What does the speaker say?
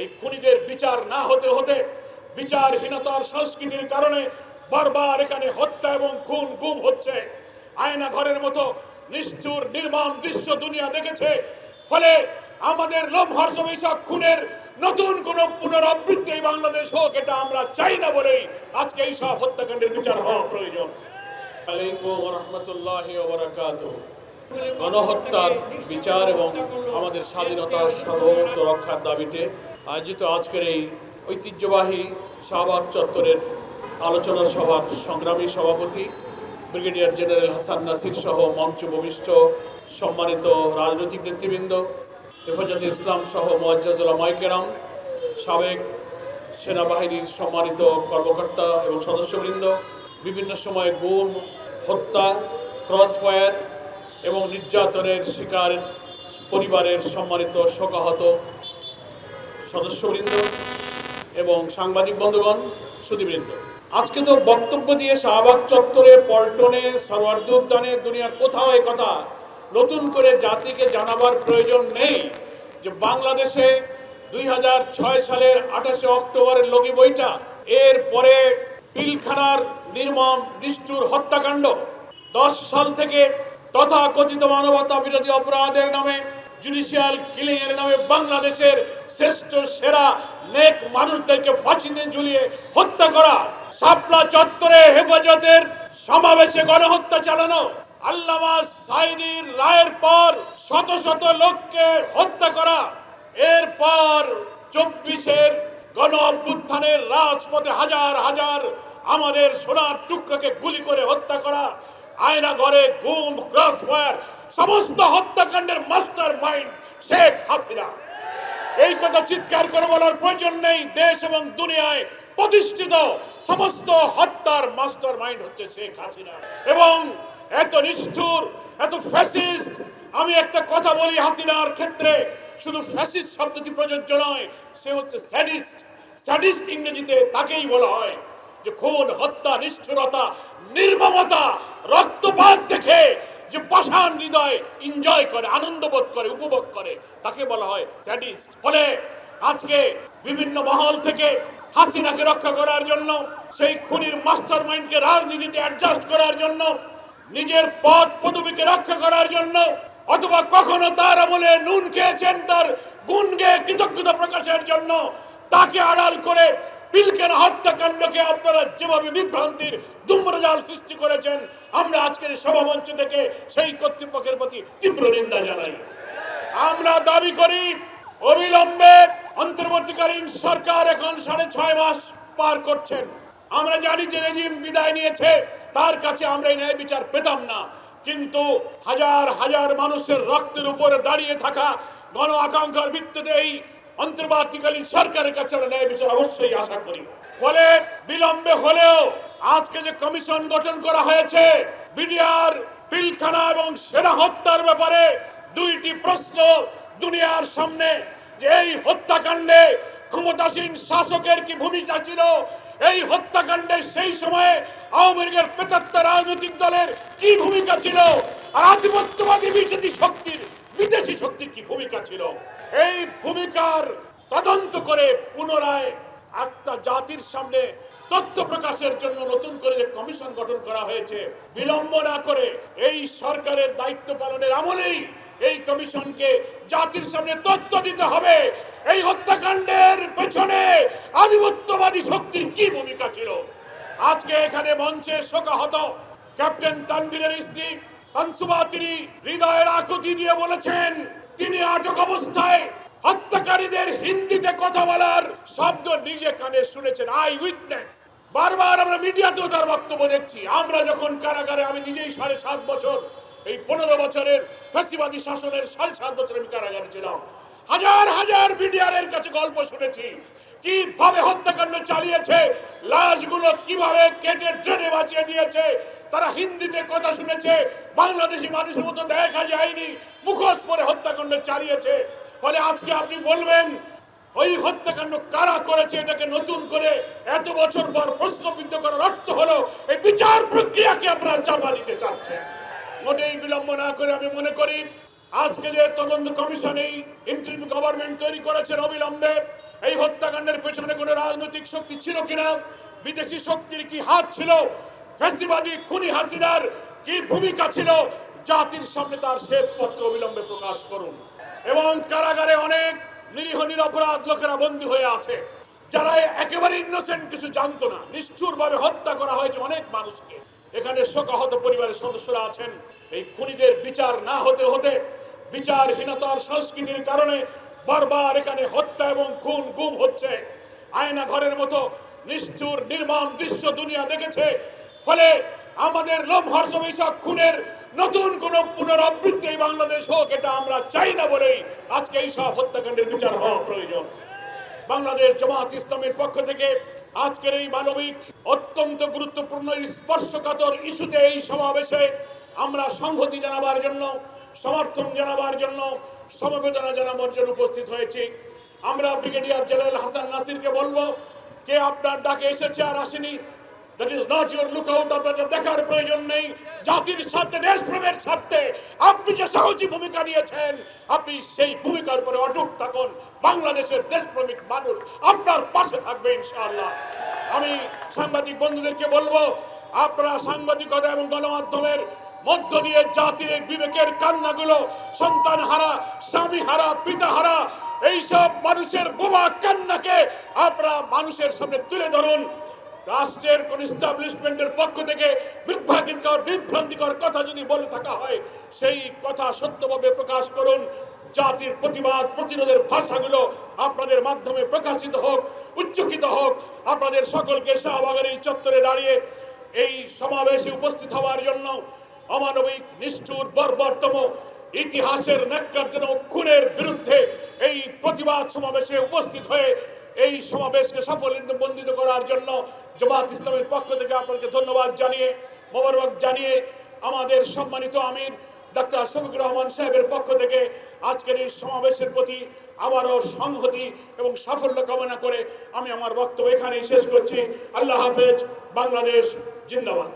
এই খুনিদের বিচার না হতে হতে বিচারহীনতার সংস্কৃতির কারণে বারবার এখানে হত্যা এবং খুন গুম হচ্ছে। আয়না ঘরের মতো নিষ্ঠুর নির্মম দৃশ্য দুনিয়া দেখেছে। ফলে আমাদের লোমহর্ষণ এইসব খুনের নতুন কোন পুনরাবৃত্তি এই বাংলাদেশ হোক, এটা আমরা চাই না বলেই আজকে এই সব হত্যাকাণ্ডের বিচার হওয়া প্রয়োজন। গণহত্যার বিচার এবং আমাদের স্বাধীনতার সার্বভৌমত্ব রক্ষার দাবিতে আয়োজিত আজকের এই ঐতিহ্যবাহী শাহবাগ চত্বরের আলোচনা সভার সংগ্রামী সভাপতি ব্রিগেডিয়ার জেনারেল হাসান নাসির সহ মঞ্চ ভূমিষ্ঠ সম্মানিত রাজনৈতিক নেতৃবৃন্দ, হেফাজতে ইসলাম সহ মোয়াজ্জাজুল্লাহ মাইকেরাম সাবেক সেনাবাহিনীর সম্মানিত কর্মকর্তা এবং সদস্যবৃন্দ, বিভিন্ন সময়ে গুম, হত্যা, ক্রসফায়ার এবং নির্যাতনের শিকার পরিবারের সম্মানিত শোকাহত সদস্যবৃন্দ এবং সাংবাদিক বন্ধুগণ সুদীবৃন্দ আজকে তো বক্তব্য দিয়ে শাহবাগ চত্বরে পল্টনে সরওয়ার্দী উদ্যানে দুনিয়ার কোথাও কথা নতুন করে জাতিকে জানাবার প্রয়োজন নেই যে বাংলাদেশে দুই হাজার ছয় সালের আঠাশে অক্টোবরের লগি বইটা, এর পরে পিলখানার নির্মম, নিষ্ঠুর হত্যাকাণ্ড, দশ সাল থেকে তথাকথিত মানবতা বিরোধী অপরাধের নামে জুডিশিয়াল কিলিং এর নামে বাংলাদেশের শ্রেষ্ঠ সেরা নেক মানুষদেরকে ফাঁসিতে ঝুলিয়ে হত্যা করা, শাপলা চত্বরে হেফাজতের সমাবেশে গণহত্যা চালানো, আল্লামা সাইদির রায়ের পর শত শত লোককে হত্যা করা, এরপর চব্বিশের গণ অভ্যুত্থানের রাজপথে হাজার হাজার আমাদের সোনার টুকরোকে গুলি করে হত্যা করা আয়না ঘরে গুম ক্রস ফায়ার সমস্ত হত্যাকাণ্ডের মাস্টার মাইন্ড শেখ হাসিনা। এই কথা চিৎকার করে বলার প্রয়োজন নেই। দেশ এবং দুনিয়ায় প্রতিষ্ঠিত সমস্ত হত্যার মাস্টার মাইন্ড হচ্ছে শেখ হাসিনা। এবং এত নিষ্ঠুর, এত ফ্যাসিস্ট, আমি একটা কথা বলি হাসিনার ক্ষেত্রে, শুধু ফ্যাসিস্ট শব্দটি প্রযোজ্য নয়, সে হচ্ছে স্যাডিস্ট। স্যাডিস্ট ইংরেজিতে তাকেই বলা হয় যে খুন, হত্যা, নিষ্ঠুরতা, নির্মমতা, রক্তপাত দেখে যে পাষাণ হৃদয় এনজয় করে আনন্দ বোধ করে, উপভোগ করে, তাকে বলা হয় স্যাডিস্ট ফলে আজকে বিভিন্ন মহল থেকে হাসিনাকে রক্ষা করার জন্য, সেই খুনির মাস্টার মাইন্ডকে রাজনীতিতে অ্যাডজাস্ট করার জন্য, নিজের পদ পদবীকে রক্ষা করার জন্য, অথবা কখনো তার আমলে নুন খেয়েছেন তার গুণ গেয়ে কৃতজ্ঞতা প্রকাশের জন্য, তাকে আড়াল করে পিলখানা হত্যাকাণ্ডকে আপনারা যেভাবে বিভ্রান্তির দুম্রজাল সৃষ্টি করেছেন, আমরা আজকের সভামঞ্চ থেকে সেই কর্তৃপক্ষের প্রতি তীব্র নিন্দা জানাই। আমরা দাবি করি, অবিলম্বে অন্তর্বর্তীকালীন সরকার এখন সাড়ে ছয় মাস পার করছেন। আমরা জানি যে রেজিম বিদায় নিয়েছে, তার কাছে আমরা এই ন্যায় বিচার পেতাম না। কিন্তু হাজার হাজার মানুষের রক্তের উপরে দাঁড়িয়ে থাকা গণ আকাঙ্ক্ষার ভিত্তিতে এই অন্তর্বর্তীকালীন সরকারের কাছে আমরা ন্যায় বিচার অবশ্যই আশা করি। ফলে বিলম্বে হলেও আজকে যে কমিশন গঠন করা হয়েছে, বিডিআর পিলখানা এবং সেনা হত্যার ব্যাপারে দুইটি প্রশ্ন দুনিয়ার সামনে যে এই হত্যাকাণ্ডে ক্ষমতাসীন শাসকের কি ভূমিকা ছিল, এই হত্যাকাণ্ডে সেই সময়ে আওয়ামী লীগের পেতাত্তা রাজনৈতিক দলের কি ভূমিকা ছিল, আর আধিপত্যবাদী বিজেপি শক্তির ভূমিকা ছিল। এই ভূমিকার তদন্ত করে পুনরায় একটা জাতির সামনে তথ্য প্রকাশের জন্য নতুন করে যে কমিশন গঠন করা হয়েছে, বিলম্ব না করে এই সরকারের দায়িত্ব পালনের আমলেই এই কমিশনকে জাতির সামনে তথ্য দিতে হবে। এই হত্যাকাণ্ডের পেছনে আধিপত্যবাদী শক্তির কি ভূমিকা ছিল? আজকে এখানে মঞ্চে শোকাহত ক্যাপ্টেন তানবীরের স্ত্রী আনসুবা তিনি হৃদয়ের আকুতি দিয়ে বলেছেন, তিনি আটক অবস্থায় হত্যাকারীদের হিন্দিতে কথা বলার শব্দ নিজে কানে শুনেছেন। আই উইটনেস বারবার আমরা মিডিয়াতেও তার বক্তব্য দেখছি। আমরা যখন কারাগারে, আমি নিজেই সাড়ে সাত বছর, এই পনেরো বছরের ফ্যাসিবাদী শাসনের সাড়ে সাত বছর আমি কারাগারে ছিলাম। হাজার হাজার মিডিয়ারের কাছে গল্প শুনেছি। কীভাবে হত্যাকাণ্ড চালিয়েছে? লাশগুলো কীভাবে কেটে ট্রেনে বাঁচিয়ে দিয়েছে? তারা হিন্দিতে কথা শুনেছে, বাংলাদেশি মানুষের মতো দেখা যায়নি, মুখোশ পরে হত্যাকাণ্ড চালিয়েছে। ফলে আজকে আপনি বলবেন, ওই হত্যাকাণ্ড কারা করেছে এটাকে নতুন করে এত বছর পর প্রশ্নবিদ্ধ করার অর্থ হলো, এই বিচার প্রক্রিয়াকে আপনারা চাপা দিতে চাচ্ছেন। মোটেই বিলম্ব না করে আমি মনে করি, আজকে যে তদন্ত কমিশন এই ইন্টারিম গভর্নমেন্ট তৈরি করেছেন অবিলম্বে এই হত্যাকাণ্ডের পেছনে কোনো রাজনৈতিক শক্তি ছিল কিনা? বিদেশি শক্তির কি হাত ছিল? ফ্যাসিবাদী খুনি হাসিনার কি ভূমিকা ছিল? জাতির সামনে তার শ্বেতপত্র অবিলম্বে প্রকাশ করুন। এবং কারাগারে অনেক নিরীহ, নিরপরাধ লোকেরা বন্দী হয়ে আছে, যারা একেবারে ইনোসেন্ট কিছু জানতো না। নিষ্ঠুরভাবে হত্যা করা হয়েছে অনেক মানুষকে। এখানে শোকাহত পরিবারের সদস্যরা আছেন। এই খুনিদের বিচার না হতে হতে বিচারহীনতার সংস্কৃতির কারণে বারবার এখানে হত্যা এবং খুন গুম হচ্ছে। আয়না ঘরের মতো নিষ্ঠুর, নির্মম দৃশ্য দুনিয়া দেখেছে। ফলে আমাদের লোমহর্ষ বিষক খুনের নতুন কোন পুনরাবৃত্তি এই বাংলাদেশ হোক, এটা আমরা চাই না বলেই আজকে এই সব হত্যাকাণ্ডের বিচার হওয়া প্রয়োজন। বাংলাদেশ জামাত ইসলামের পক্ষ থেকে আজকের এই মানবিক, অত্যন্ত গুরুত্বপূর্ণ, স্পর্শকাতর ইস্যুতে এই সমাবেশে আমরা সংহতি জানাবার জন্য, সমর্থন জানাবার জন্য সমবেদনা জানা জন্য উপস্থিত হয়েছি। আমরা ব্রিগেডিয়ার জেনারেল হাসান নাসিরকে বলব, কে আপনার ডাকে এসেছে আর আসেনি that is not your look out আপনাদের দেখার প্রয়োজন নেই। জাতির স্বার্থে, দেশপ্রেমের স্বার্থে আপনি যে সাহসী ভূমিকা নিয়েছেন, আপনি সেই ভূমিকার উপরে অটুট থাকুন। বাংলাদেশের দেশপ্রেমিক মানুষ আপনার পাশে থাকবে, ইনশাআল্লাহ। আমি সাংবাদিক বন্ধুদেরকে বলব, আপনারা সাংবাদিকতা এবং গণমাধ্যমের মধ্য দিয়ে জাতির বিবেকের কান্নাগুলো সন্তান হারা স্বামী হারা পিতা হারা এইসব মানুষের বোমা কান্নাকে আপনারা মানুষের সামনে তুলে ধরুন। রাষ্ট্রের কোন ইস্টাবলিশমেন্টের পক্ষ থেকে বিভ্রান্তিকর বিভ্রান্তিকর কথা যদি বলে থাকা হয়, সেই কথা সত্যভাবে প্রকাশ করুন। জাতির প্রতিবাদ, প্রতিরোধের ভাষাগুলো আপনাদের মাধ্যমে প্রকাশিত হোক, উচ্চকিত হোক। আপনাদের সকলকে শাহবাগের এই চত্বরে দাঁড়িয়ে এই সমাবেশে উপস্থিত হওয়ার জন্য অমানবিক, নিষ্ঠুর, বর্বরতম ইতিহাসের ন্যাক্কারজনক খুনের বিরুদ্ধে এই প্রতিবাদ সমাবেশে উপস্থিত হয়ে এই সমাবেশকে সফল বন্দিত করার জন্য জামাত ইসলামের পক্ষ থেকে আপনাকে ধন্যবাদ জানিয়ে, মোবারক জানিয়ে আমাদের সম্মানিত আমির ডাক্তার শফিকুর রহমান সাহেবের পক্ষ থেকে আজকের এই সমাবেশের প্রতি আবারও সংহতি এবং সাফল্য কামনা করে আমি আমার বক্তব্য এখানেই শেষ করছি। আল্লাহ হাফেজ, বাংলাদেশ, জিন্দাবাদ।